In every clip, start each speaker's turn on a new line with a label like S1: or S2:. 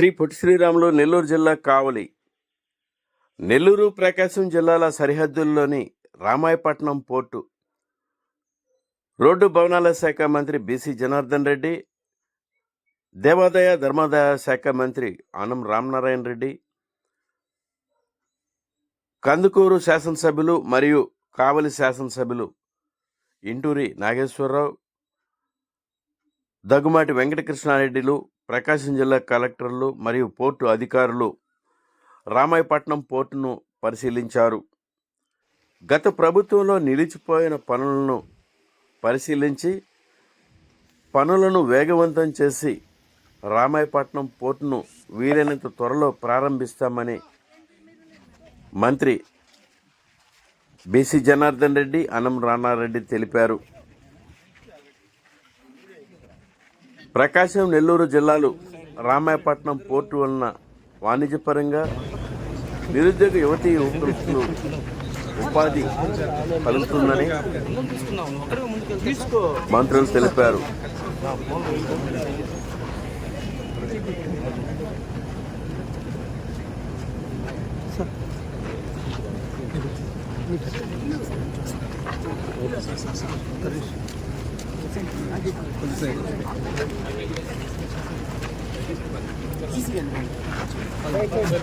S1: శ్రీ పొట్టి శ్రీరాములు నెల్లూరు జిల్లా కావలి నెల్లూరు ప్రకాశం జిల్లాల సరిహద్దుల్లోని Ramayapatnam port road భవనాల శాఖ మంత్రి బీసీ జనార్దన్ రెడ్డి దేవాదాయ ధర్మాదాయ శాఖ మంత్రి ఆనం రామనారాయణ రెడ్డి కందుకూరు శాసనసభ్యులు మరియు కావలి శాసనసభ్యులు ఇంటూరి నాగేశ్వరరావు దగ్గుమాటి వెంకటకృష్ణారెడ్డిలు ప్రకాశం జిల్లా కలెక్టర్లు మరియు పోర్టు అధికారులు రామాయపట్నం పోర్టును పరిశీలించారు. గత ప్రభుత్వంలో నిలిచిపోయిన పనులను పరిశీలించి పనులను వేగవంతం చేసి రామాయపట్నం పోర్టును వీలైనంత త్వరలో ప్రారంభిస్తామని మంత్రి బీసీ జనార్దన్ రెడ్డి అనం రాణారెడ్డి తెలిపారు. ప్రకాశం నెల్లూరు జిల్లాలు రామాయపట్నం పోర్టు వలన వాణిజ్యపరంగా నిరుద్యోగ యువతీ యువకులు ఉపాధి కలుగుతుందని మంత్రులు తెలిపారు.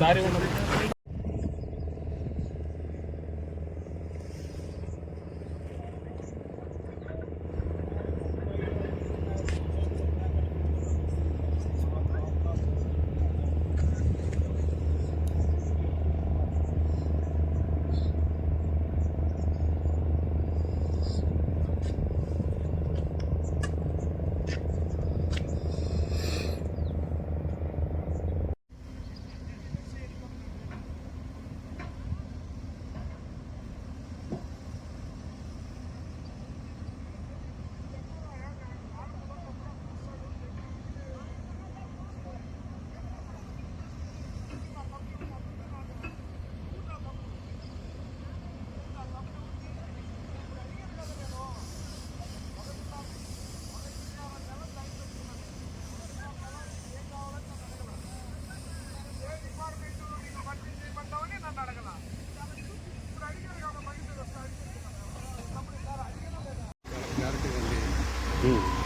S1: దారి 嗯。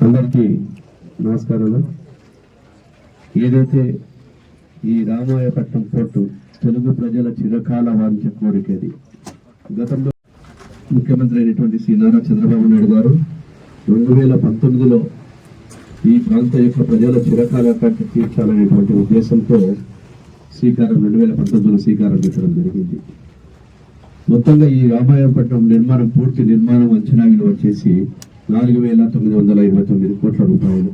S2: అందరికీ నమస్కారాలు ఏదైతే ఈ రామాయపట్నం పోర్టు తెలుగు ప్రజల చిరకాల వాంఛ కోరికది గతంలో ముఖ్యమంత్రి అయినటువంటి శ్రీ నారా చంద్రబాబు నాయుడు గారు రెండు వేల పంతొమ్మిదిలో ఈ ప్రాంత యొక్క ప్రజల చిరకాల ఆకాంక్ష తీర్చాలనేటువంటి ఉద్దేశంతో శ్రీకారం రెండు వేల పంతొమ్మిదిలో శ్రీకారం పెట్టడం జరిగింది. మొత్తంగా ఈ రామాయపట్నం నిర్మాణం పూర్తి నిర్మాణం అంచనా విలువ వచ్చేసి నాలుగు వేల తొమ్మిది వందల ఇరవై తొమ్మిది కోట్ల రూపాయలు.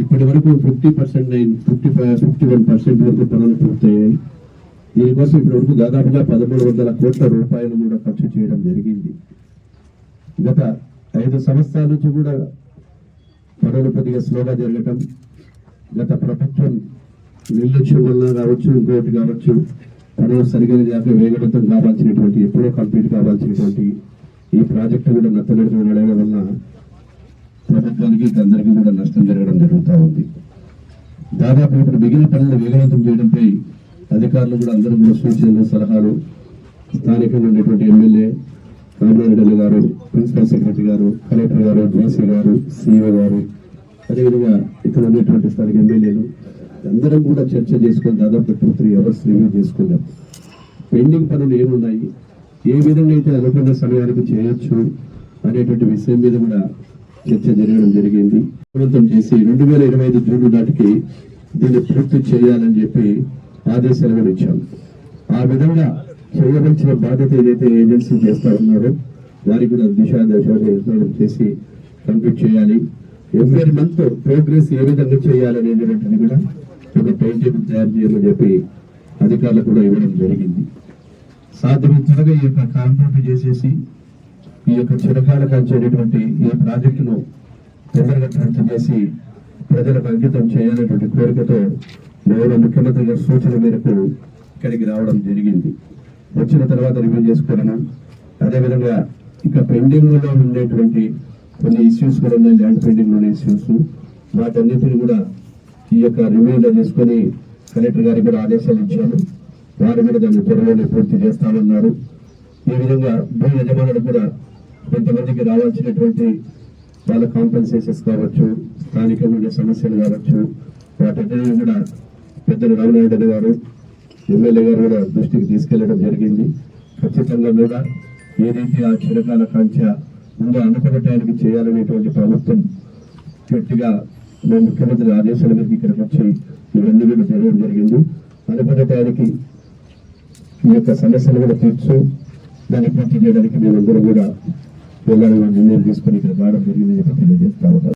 S2: ఇప్పటి వరకు fifty percent nine fifty five fifty one percent వరకు పనులు పూర్తయ్యాయి. దీనికోసం ఇప్పటి వరకు దాదాపుగా పదమూడు వందల కోట్ల రూపాయలు కూడా ఖర్చు చేయడం జరిగింది. గత ఐదు సంవత్సరాల నుంచి కూడా పనులు కొద్దిగా స్లోగా జరగటం గత ప్రభుత్వం నిర్లక్ష్యం వల్ల కావచ్చు ఇంకోటి కావచ్చు పనులు సరిగ్గా లేక వేగడంతో కావాల్సినటువంటి ఎప్పుడో కంప్లీట్ కావాల్సినటువంటి ఈ ప్రాజెక్టు కూడా నత్తనడుతూ నడవడం వల్ల ప్రభుత్వానికి అందరికీ కూడా నష్టం జరగడం జరుగుతూ ఉంది. దాదాపు ఇప్పుడు మిగిలిన పనులు వేగవంతం చేయడంపై అధికారులు కూడా అందరూ కూడా సూచనలు సలహాలు. స్థానికంగా ఉండేటువంటి ఎమ్మెల్యే రామనారెడ్డి గారు ప్రిన్సిపల్ సెక్రటరీ గారు కలెక్టర్ గారు డీసీ గారు సిఇఓ గారు అదేవిధంగా ఇక్కడ ఉండేటువంటి స్థానిక ఎమ్మెల్యేలు అందరం కూడా చర్చ చేసుకొని దాదాపు టూ త్రీ అవర్స్ రివ్యూ చేసుకున్నాం. పెండింగ్ పనులు ఏమున్నాయి? ఏ విధంగా అయితే అనుకున్న సమయానికి చేయొచ్చు అనేటువంటి విషయం మీద కూడా చర్చ జరగడం జరిగింది. ప్రభుత్వం చేసి రెండు వేల ఇరవై ఐదు జూన్ నాటికి దీన్ని పూర్తి చేయాలని చెప్పి ఆదేశాలు కూడా ఇచ్చాం. ఆ విధంగా చేయవలసిన బాధ్యత ఏదైతే ఏజెన్సీ చేస్తా ఉన్నారో వారికి కూడా దిశాదిశాలు చేసి కంప్లీట్ చేయాలి. ఎవ్రీ మంత్ ప్రోగ్రెస్ ఏ విధంగా చేయాలనేటువంటిది కూడా ఒక టైం టేబుల్ తయారు చేయమని చెప్పి అధికారులకు కూడా ఇవ్వడం జరిగింది. సాధ్యమైన త్వరగా ఈ యొక్క కాంట్రాక్ట్ చేసేసి ఈ యొక్క చిరకాల అంచేటటువంటి ఈ ప్రాజెక్టును తొందరగా పూర్తి చేసి ప్రజలకు అంకితం చేయాలనేటువంటి కోరికతో గౌరవ ముఖ్యమంత్రి గారి సూచన మేరకు ఇక్కడికి రావడం జరిగింది. వచ్చిన తర్వాత రివ్యూ చేసుకోవడం అదేవిధంగా ఇక పెండింగ్లో ఉండేటువంటి కొన్ని ఇష్యూస్ కూడా ఉన్నాయి ల్యాండ్ పెండింగ్ ఉన్న ఇష్యూస్ వాటన్నిటిని కూడా ఈ యొక్క రివ్యూలో చేసుకొని కలెక్టర్ గారికి కూడా ఆదేశాలు ఇచ్చాను. వారు కూడా దాన్ని త్వరలోనే పూర్తి చేస్తామన్నారు. ఈ విధంగా భూ యజమానులు కూడా కొంతమందికి రావాల్సినటువంటి వాళ్ళ కాంపెన్సేషన్స్ కావచ్చు స్థానికంగా ఉండే సమస్యలు కావచ్చు వాటన్నిటిని కూడా పెద్దలు రామనాయుడు గారు ఎమ్మెల్యే గారు కూడా దృష్టికి తీసుకెళ్ళడం జరిగింది. ఖచ్చితంగా కూడా ఏదైతే ఆ చిరకాల కాంక్ష ముందు అనుకున్న టైంకి చేయాలనేటువంటి ప్రభుత్వం గట్టిగా మేము ముఖ్యమంత్రి ఆదేశాల మీద ఇక్కడికి వచ్చి ఇవన్నీ కూడా జరగడం జరిగింది. అనుకున్న టైంకి ఈ యొక్క సమస్యలు కూడా తీర్చు. దాన్ని పూర్తి చేయడానికి మేమందరం కూడా వెళ్ళాలని నిర్ణయం తీసుకొని ఇక్కడ రావడం జరిగిందని చెప్పి తెలియజేస్తా